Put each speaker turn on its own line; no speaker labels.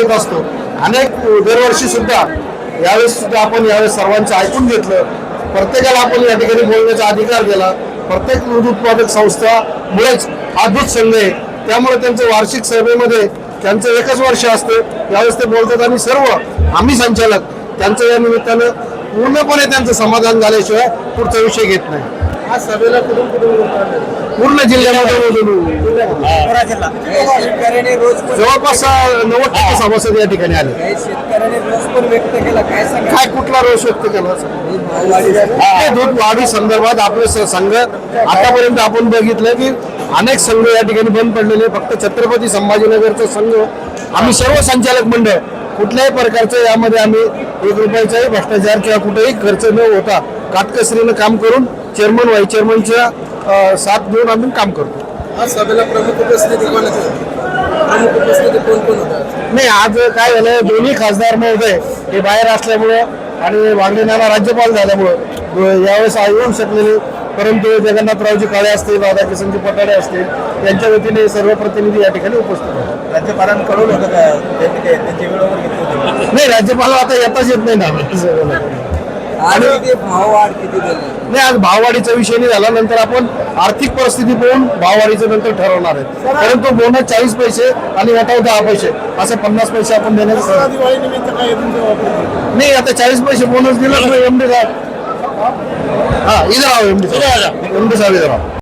येत असतो. अनेक दरवर्षी सुद्धा यावेळेस सुद्धा आपण यावेळेस सर्वांचं ऐकून घेतलं. प्रत्येकाला आपण या ठिकाणी बोलण्याचा अधिकार दिला. प्रत्येक दूध उत्पादक संस्था मुळेच अद्भुत संघ आहे. त्यामुळे त्यांचं वार्षिक सभेमध्ये त्यांचं एकच वर्ष असतं. यावेळेस ते बोलतात आणि सर्व आम्ही संचालक. त्यांचं या निमित्तानं पूर्णपणे त्यांचं समाधान झाल्याशिवाय पुढचा विषय घेत नाही. हा सभेला कुठून कुठून पूर्ण जिल्ह्यामध्ये
शेतकऱ्याने रोज पण
जवळपास नव्वद टक्के सभासद या ठिकाणी आले
काही शेतकऱ्याने रोज पण व्यक्त केला. काय
काय कुठला रोष व्यक्त केला. हे. दूध वाढी संदर्भात आपले संघ आतापर्यंत आपण बघितलं की अनेक संघ या ठिकाणी बंद पडलेले फक्त छत्रपती संभाजीनगरचा संघ. आम्ही सर्व संचालक मंडळ कुठल्याही प्रकारचं यामध्ये आम्ही एक रुपयाचाही भ्रष्टाचार किंवा कुठेही खर्च न होता काटकसरीनं काम करून चेअरमन व्हाईस चेअरमनच्या साथ घेऊन आम्ही काम करतो.
आज सभेला प्रमुख उपस्थिती प्रमुख उपस्थिती कोण कोण होता?
नाही आज काय झालं दोन्ही खासदार महोदय हे बाहेर असल्यामुळं आणि वांगलेनाला राज्यपाल झाल्यामुळं यावेळेस येऊ शकलेले परंतु जगन्नाथरावजी काळे असतील राधाकिशनजी पटाडे असतील त्यांच्या वतीने सर्व प्रतिनिधी या ठिकाणी उपस्थित होते
राज्यपालांकडून होतं का? त्यांनी काय त्यांची वेळेवर घेतली
नाही राज्यपाल आता येताच येत नाही ना.
आणि भाववाढ किती झाली?
नाही आज भाववाढीचा विषय नाही झाला. नंतर आपण आर्थिक परिस्थिती पाहून भाववाढीचं नंतर ठरवणार आहे परंतु बोनस चाळीस पैसे आणि वटाव दहा पैसे असं पन्नास पैसे आपण देण्याचं नाही आता चाळीस पैसे बोनस दिला एमडी साहेब हा इधर आओ एमडी साहेब एमडी साहेब इधर आओ